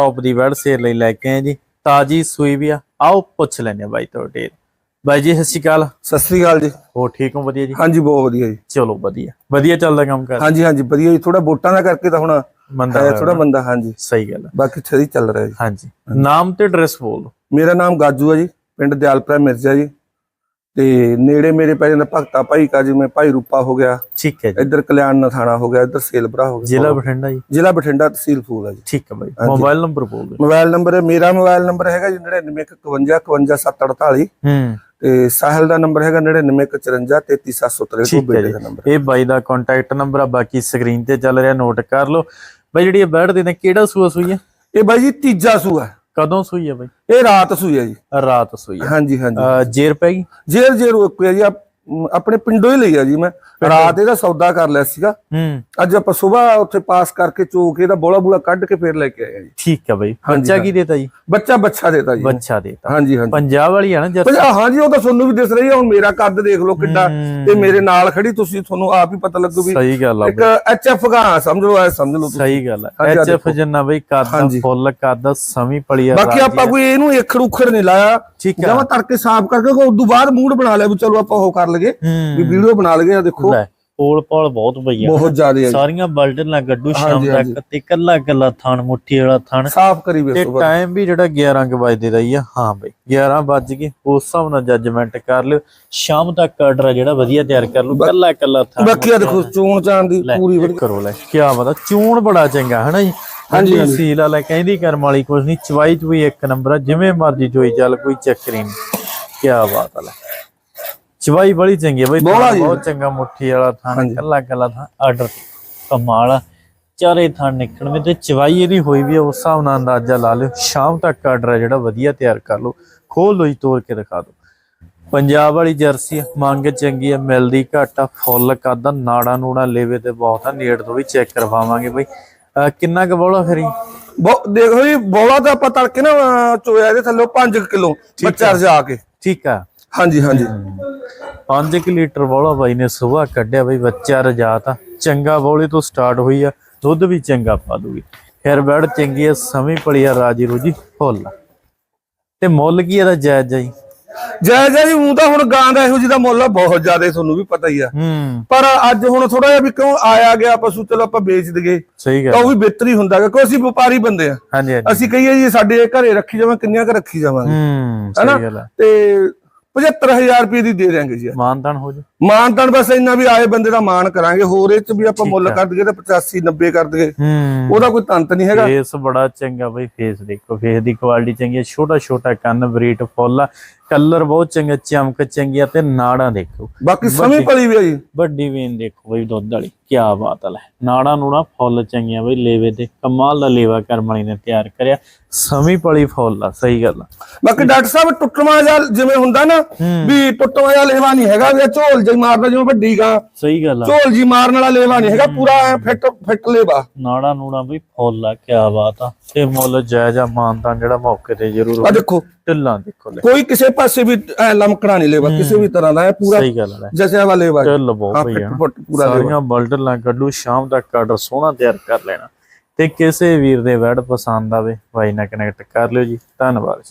Top ਦੀ ਵੜ sale ਲਈ ਲੈ ਕੇ ਆਏ ਜੀ। ਤਾਜੀ ਸੂਈ ਵੀ ਆ। ਆਓ ਪੁੱਛ ਲੈਨੇ ਬਾਈ ਤੁਹਾਡੇ ਬਾਈ ਜੀ ਸਤਿ ਸ਼੍ਰੀ ਅਕਾਲ। ਸਤਿ ਸ੍ਰੀ ਅਕਾਲ ਜੀ। ਹੋ ਠੀਕ ਹੋ? ਵਧੀਆ ਜੀ? ਹਾਂਜੀ ਬਹੁਤ ਵਧੀਆ ਜੀ। ਚਲੋ ਵਧੀਆ। ਵਧੀਆ ਚੱਲਦਾ ਕੰਮ ਕਰ ਹਾਂਜੀ ਹਾਂਜੀ ਵਧੀਆ ਜੀ। ਥੋੜਾ ਵੋਟਾਂ ਦਾ ਕਰਕੇ ਤਾਂ ਹੁਣ ਮੰਦਾ ਥੋੜਾ। ਮੰਦਾ ਹਾਂਜੀ। ਸਹੀ ਗੱਲ ਹੈ ਬਾਕੀ ਸਹੀ ਚੱਲ ਰਿਹਾ ਜੀ। ਹਾਂਜੀ। ਨਾਮ ਤੇ ਐਡਰੈਸ ਬੋਲ। ਮੇਰਾ ਨਾਮ ਗਾਜੂ ਹੈ ਜੀ। ਪਿੰਡ ਦਿਆਲਪੁਰਾ ਮਿਰਜ਼ਾ ਜੀ। ਤੇ ਨੇੜੇ ਮੇਰੇ ਪੈ ਜਾਂਦਾ ਭਗਤਾ ਭਾਈ ਕਾ ਜਿਵੇਂ ਭਾਈ ਰੂਪਾ ਹੋ ਗਿਆ। ਠੀਕ ਹੈ ਜੀ। ਇੱਧਰ ਕਲਿਆਣ ਨਥਾਣਾ ਹੋ ਗਿਆ ਇੱਧਰ ਸੇਲਬਰਾ ਹੋ ਗਿਆ। ਜ਼ਿਲ੍ਹਾ ਬਠਿੰਡਾ ਜੀ। ਜ਼ਿਲ੍ਹਾ ਬਠਿੰਡਾ ਤਹਿਸੀਲ ਫੂਲ ਹੈ ਜੀ। ਠੀਕ ਹੈ ਬਾਈ। ਮੋਬਾਈਲ ਨੰਬਰ ਬੋਲ ਦਿਓ। ਮੋਬਾਈਲ ਨੰਬਰ ਮੇਰਾ ਮੋਬਾਈਲ ਨੰਬਰ ਹੈਗਾ ਜੀ 9951555748 ਹੂੰ। ਤੇ ਸਾਹਿਲ ਦਾ ਨੰਬਰ ਹੈਗਾ 9954533763 ਠੀਕ ਹੈ ਬੇਟੇ ਜੀ। ਦਾ ਨੰਬਰ। ਇਹ ਬਾਈ ਦਾ ਕੰਟੈਕਟ ਨੰਬਰ ਆ ਬਾਕੀ ਸਕਰੀਨ ਤੇ ਚੱਲ ਰਿਹਾ ਨੋਟ ਕਰ ਲਓ। ਬਾਈ ਜਿਹੜੀ ਇਹ ਬੈਠ ਦੇ ਨੇ ਕਿਹੜਾ ਸੂਆ ਸੂਈ ਹੈ? ਇਹ ਬਾਈ ਜੀ ਤੀਜਾ ਸੂਆ। ਕਦੋਂ ਸੂਈ ਹੈ ਬਾਈ? ਇਹ ਰਾਤ ਸੂਈ ਜੀ। ਰਾਤ ਸੂਈ ਹਾਂਜੀ ਹਾਂਜੀ। ਅਹ ਜੇਰ ਪੈ ਗਈ? ਜੇਰ ਜੇਰ ਰੁਕਿਆ ਜੀ। ਆਪ- ਮ, ਆਪਣੇ ਪਿੰਡੋਂ ਹੀ ਲਈ ਆ ਜੀ ਮੈਂ। ਰਾਤ ਇਹਦਾ ਸੌਦਾ ਕਰ ਲਿਆ ਸੀਗਾ। ਹੂੰ। ਅੱਜ ਆਪਾਂ ਸਵੇਰ ਉੱਥੇ ਪਾਸ ਕਰਕੇ ਚੋਕ ਇਹਦਾ ਬੋਲਾ ਬੂਲਾ ਕੱਢ ਕੇ ਫੇਰ ਲੈ ਕੇ ਆਏ ਆ ਜੀ। ਠੀਕ ਹੈ ਬਾਈ। ਬੱਚਾ ਕੀ ਦੇਤਾ ਜੀ? ਬੱਚਾ ਬੱਚਾ ਦੇਤਾ ਜੀ। ਬੱਚਾ ਦੇਤਾ। ਹਾਂਜੀ ਹਾਂਜੀ। ਪੰਜਾਬ ਵਾਲੀ ਆ ਨਾ ਪੰਜਾ ਹਾਂਜੀ ਉਹ ਤਾਂ ਤੁਹਾਨੂੰ ਵੀ ਦਿਸ ਰਹੀ ਆ ਹੁਣ ਮੇਰਾ ਕੱਦ ਦੇਖ ਲਓ ਕਿੱਡਾ। ਤੇ ਮੇਰੇ ਨਾਲ ਖੜੀ ਤੁਸੀਂ ਤੁਹਾਨੂੰ ਆਪ ਹੀ ਪਤਾ ਲੱਗੂ ਵੀ ਸਹੀ ਗੱਲ ਆ ਇੱਕ ਐਚ ਐਫ ਗਾ ਸਮਝ ਲਓ ਐ ਸਮਝ ਲਓ ਸਹੀ ਗੱਲ ਆਹ ਐਚ ਐਫ। ਜੰਨਾ ਬਈ ਕੱਦ। ਫੁੱਲ ਕੱਦ ਸਮੀ ਪਲੀ ਆ। ਬਾਕੀ ਆਪਾਂ ਕੋਈ ਇਹਨੂੰ ਏਖੜ ਉਖੜ ਨਹੀਂ ਲਾਇਆ। ਠੀਕ ਜਮਾ ਹੈ ਤੜਕੇ ਸਾਫ਼ ਕਰਕੇ ਤੋਂ ਬਾਅਦ ਮੂਡ ਬਣਾ ਲਿਆ ਵੀ ਚਲੋ ਆਪਾਂ ਉਹ ਕਰ ਲਈਏ ਵੀ ਵੀਡੀਓ ਬਣਾ ਲਈਏ ਆ ਦੇਖੋ। ਪੋਲ ਪੋਲ ਬਹੁਤ ਪਈ ਆ ਬਹੁਤ ਜ਼ਿਆਦਾ ਹੈ। ਸਾਰੀਆਂ ਬਲਟਨ ਲਾ ਗੱਡੂ ਸ਼ਾਮ। ਤੱਕ ਤੇ ਕੱਲਾ ਕੱਲਾ ਥਣ ਮੁੱਠੀ ਵਾਲਾ ਥਣ। ਸਾਫ਼ ਕਰੀ ਤੇ ਵੇਖੋ ਬਸ। ਟਾਈਮ ਵੀ ਜਿਹੜਾ 11 ਕੁ ਵਜੇ ਦਾ ਹੀ ਆ। ਹਾਂ ਬਈ 11 ਵੱਜ ਗਏ। ਉਸ ਹਿਸਾਬ ਨਾਲ ਜੱਜਮੈਂਟ ਕਰ ਲਿਓ। ਸ਼ਾਮ ਤੱਕ ਆਰਡਰ ਜਿਹੜਾ ਵਧੀਆ ਤਿਆਰ ਕਰ ਲਓ। ਕੱਲਾ ਕੱਲਾ ਥਣ ਬਾਕੀ ਆ ਦੇਖੋ ਚੋਣ ਚਾਣ ਦੀ ਪੂਰੀ ਕਰੋ ਲੈ ਕੀ ਪਤਾ ਚੂਣ ਬੜਾ ਚੰਗਾ ਹੈ ਨਾ ਜੀ? ਹਾਂਜੀ। ਸੀਲ ਵਾਲਾ ਕਹਿੰਦੀ ਕਰਮ ਵਾਲੀ ਕੁਝ ਨਹੀਂ ਚਵਾਈ ਚੁਈ ਇੱਕ ਨੰਬਰ ਆ ਜਿਵੇਂ ਮਰਜ਼ੀ ਚੋਈ ਚੱਲ ਕੋਈ ਚੱਕਰ ਨਹੀਂ। ਕੀ ਬਾਤ ਆ ਲੈ। ਚਵਾਈ ਬੜੀ ਚੰਗੀ ਹੈ ਬਈ ਬੋਲਾ ਥਣ ਜੀ। ਬਹੁਤ ਚੰਗਾ ਮੁੱਠੀ ਵਾਲਾ ਥਾਂ ਹਾਂਜੀ। ਕੱਲਾ ਕੱਲਾ ਥਾਂ ਆਰਡਰ ਕਮਾਲ ਆ। ਚਾਰੇ ਥਾਂ ਨਿਕਲਵੇਂ ਤੇ ਚਵਾਈ ਇਹਦੀ ਹੋਈ ਵੀ ਆ, ਉਸ ਹਿਸਾਬ ਨਾਲ ਅੰਦਾਜ਼ਾ ਲਾ ਲਿਓ। ਸ਼ਾਮ ਤੱਕ ਆਰਡਰ ਜਿਹੜਾ ਵਧੀਆ ਤਿਆਰ ਕਰ ਲਓ। ਖੋਲ ਲੋ ਜੀ ਤੋੜ ਕੇ ਦਿਖਾ ਦਿਓ। ਪੰਜਾਬ ਵਾਲੀ ਜਰਸੀ ਆ, ਮੰਗ ਚੰਗੀ ਆ ਮਿਲਦੀ ਘੱਟ ਆ ਫੁੱਲ ਕੱਦ ਨਾੜਾ ਨੂੜਾ ਲੇਵੇ ਤੇ ਬਹੁਤ ਆ ਨੇੜ ਤੋਂ ਵੀ ਚੈੱਕ ਕਰਵਾਵਾਂਗੇ ਬਈ। ਅਹ ਕਿੰਨਾ ਕੁ ਬੋਲਾ ਫਰੀ ਬਹੁ- ਦੇਖੋ ਜੀ ਬੋਲਾ ਤਾਂ ਆਪਾਂ ਤੜਕੇ ਨਾ ਅਹ, ਚੋਇਆ ਇਹਦੇ ਥੱਲੇ 5 ਕਿਲੋ ਬੱਚਾ ਰਜਾ ਕੇ। ਠੀਕ ਆ। ਹਾਂਜੀ ਹਾਂਜੀ। 5 ਲੀਟਰ ਬੋਲਾ ਬਾਈ ਨੇ ਸਵੇਰ ਕੱਢਿਆ ਬਈ ਬੱਚਾ ਰਜਾਤ ਆ। ਚੰਗਾ ਬੋਲੇ ਤੋਂ ਸਟਾਰਟ ਹੋਈ ਆ ਦੁੱਧ ਵੀ ਚੰਗਾ ਪਾ ਦੂਗੀ। ਫਿਰ ਬੈੜ ਚੰਗੀ ਆ ਸਮੀ ਪਲੀ ਆ ਰਾਜੀ ਰੋਜੀ ਫੁੱਲ। ਤੇ ਮੁੱਲ ਕੀ ਇਹਦਾ ਜਾਇਜ਼ ਜਾਈ? ਜੈ ਜੈ ਉਹ ਤਾਂ ਹੁਣ ਗਾਂ ਦਾ ਇਹੋ ਜਿਹਦਾ ਮੁੱਲ ਆ ਬਹੁਤ ਜ਼ਿਆਦਾ ਤੁਹਾਨੂੰ ਵੀ ਪਤਾ ਹੀ ਆ। ਪਰ ਅੱਜ ਹੁਣ ਥੋੜਾ ਜਿਹਾ ਵੀ ਕਿਉਂ ਆਇਆ ਗਿਆ ਪਸ਼ੂ ਚਲੋ ਆਪਾਂ ਵੇਚ ਦਈਏ। ਸਹੀ ਤਾਂ ਉਹ ਵੀ ਬਿਹਤਰ ਹੀ ਹੁੰਦਾ ਕਿਉਂਕਿ ਅਸੀਂ ਵਪਾਰੀ ਬੰਦੇ ਆ। ਅਸੀਂ ਕਹੀਏ ਜੀ ਸਾਡੇ ਘਰੇ ਰੱਖੀ ਜਾਵਾਂ ਕਿੰਨੀਆਂ ਕ ਰੱਖੀ ਜਾਵਾਂਗੇ। ਹਨਾ? ਤੇ 75000 ਰੁਪਏ ਦੀ ਦੇ ਦਿਆਂਗੇ ਜੀ ਮਾਨਤਾਨ ਹੋ ਜਾ ਮਾਨ ਤਾਂ ਬਸ ਇੰਨਾ ਵੀ ਆਏ ਬੰਦੇ ਦਾ ਮਾਨ ਕਰਾਂਗੇ ਹੋਰ ਇਹ ਚ ਵੀ ਆਪਾਂ ਮੁੱਲ। ਕਰ ਦਈਏ ਤਾਂ 85 90 ਕਰ ਦਈਏ। ਹੂੰ। ਉਹਦਾ ਕੋਈ ਤੰਤ ਨਹੀਂ ਹੈਗਾ। ਫੇਸ ਬੜਾ ਚੰਗਾ ਬਈ ਫੇਸ ਦੇਖੋ ਫੇਸ ਦੀ ਕੁਆਲਿਟੀ ਚੰਗੀ ਹੈ ਛੋਟਾ ਛੋਟਾ ਕੰਨ ਬਰੀਟ ਫੁੱਲ ਕਲਰ ਬਹੁਤ ਚੰਗਾ ਚਮਕ ਚੰਗੀ ਆ ਤੇ ਨਾੜਾਂ ਦੇਖੋ। ਬਾਕੀ ਸਮੀ ਪਲੀ ਵੀ ਆ ਜੀ। ਵੱਡੀ ਵੇਨ ਦੇਖੋ ਬਈ ਦੁੱਧ ਵਾਲੀ ਕੀ ਬਾਤ ਲੈ। ਨਾੜਾਂ ਨੂੜਾ ਫੁੱਲ ਚੰਗੀਆਂ ਬਈ ਲੇਵੇ ਤੇ ਕਮਾਲ ਦਾ ਲੇਵਾ ਕਰਮ ਵਾਲੀ ਨੇ ਤਿਆਰ ਕਰਿਆ। ਸਮੀ ਪਲੀ ਫੁੱਲ ਆ ਸਹੀ ਗੱਲ ਆ। ਬਾਕੀ ਡਾਕਟਰ ਸਾਹਿਬ ਟੁੱਟਵਾ ਜਾਂ ਜਿਵੇਂ ਹੁੰਦਾ ਨਾ ਵੀ ਟੁੱਟਵਾ ਜਾਂ ਲੇਵਾ ਨਹੀਂ ਹੈਗਾ ਵੀ ਇਹ ਝੋਲ ਜਿਹਾ ਮਾਰਦਾ ਜਿਵੇਂ ਵੱਡੀ ਗਾਂ। ਸਹੀ ਗੱਲ ਆ। ਝੋਲ ਜੀ ਮਾਰਨ ਵਾਲਾ ਲੇਵਾ ਨਹੀਂ ਹੈਗਾ ਪੂਰਾ ਐਂ ਫਿੱਟ ਫਿੱਟ ਲੇਵਾ। ਨਾੜਾਂ ਨੂੜਾ ਬਈ ਫੁੱਲ ਆ ਕੀ ਬਾਤ ਆ। ਤੇ ਮੁੱਲ ਜਾਇਜ਼ ਆ ਮਾਨਤਾਨ ਜਿਹੜਾ ਮੌਕੇ ਤੇ ਜ਼ਰੂਰ ਆ ਦੇਖੋ ਢਿੱਲਾਂ ਦੇਖੋ ਲੈ। ਕੋਈ ਕਿਸੇ ਪਾਸੇ ਵੀ ਐ ਲਮਕਣਾ ਨਹੀਂ ਲੇਵਾ ਕਿਸੇ ਵੀ ਤਰ੍ਹਾਂ ਦਾ ਇਹ ਪੂਰਾ ਸਹੀ ਗੱਲ ਆ ਜਸਿਆ ਵਾਲਾ ਲੇਵਾ। ਢਿੱਲ ਬਹੁਤ ਹਾਂ, ਪਈ ਆ ਸਾਰੀਆਂ ਬਲਟਲਾਂ ਕੱਢੂ ਸ਼ਾਮ ਤੱਕ ਆਰਡਰ ਸੋਹਣਾ ਤਿਆਰ ਕਰ ਲੈਣਾ। ਤੇ ਕਿਸੇ ਵੀਰ ਦੇ ਵੈਡ ਪਸੰਦ ਆਵੇ ਬਾਈ ਨਾਲ ਕਨੈਕਟ ਕਰ ਲਿਓ ਜੀ। ਧੰਨਵਾਦ